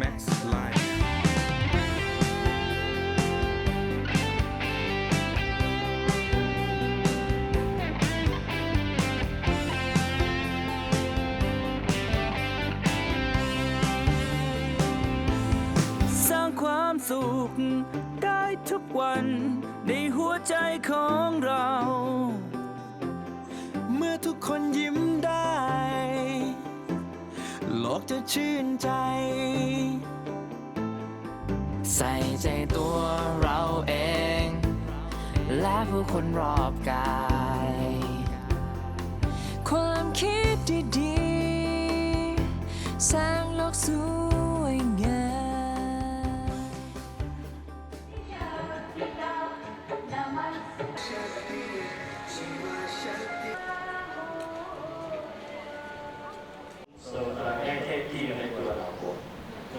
Max Life สร้างความสุขได้ทุกวันในหัวใจของเรา เมื่อทุกคนยิ้มได้ โลกจะชื่นใจ ใส่ใจตัวเราเอง และผู้คนรอบกาย ความคิดดีๆสร้างโลกสวย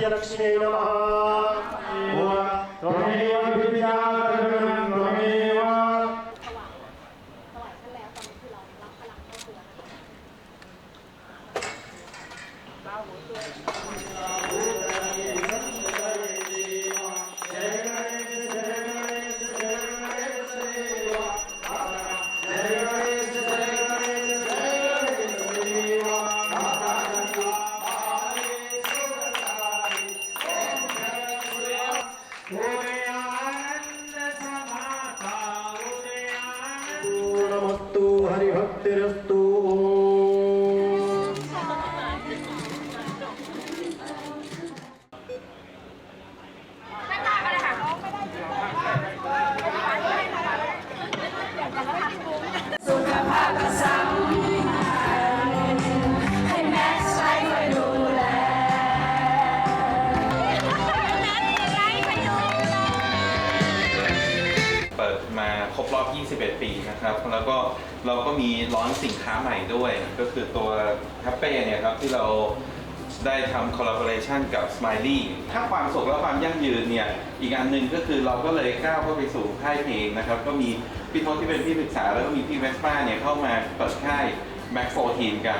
ॐ सत्यलक्ष्मी नमः पूर्णमस्तु हरिभक्तिरस्तु। มาครบรอบ 21 ปีนะครับ แล้วก็เราก็มีร้อนสินค้าใหม่ด้วย ก็คือตัวแฮปเป้เนี่ยครับที่เราได้ทำ collaboration กับ Smiley ถ้าความสุขและความยั่งยืนเนี่ย อีกอันหนึ่งก็คือเราก็เลยก้าวเข้าไปสู่ค่ายเพลงนะครับ ก็มีพี่โทษที่เป็นที่ปรึกษา แล้วก็มีพี่เวสป้าเนี่ยเข้ามาเปิดค่าย Mac 14กัน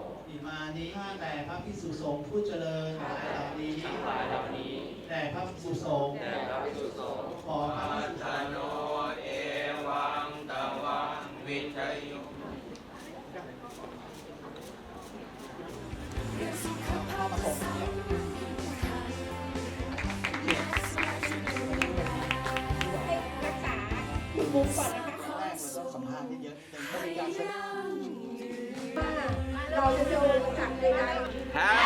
อิมานิข้าแต่พระภิกษุสงฆ์ผู้เจริญหลายเหล่านี้หลายเหล่านี้แด่พระภิกษุสงฆ์แด่พระภิกษุสงฆ์ขอพระภิกษุสงฆ์ให้รักษามุมมุมก่อนนะคะ Happy 19th.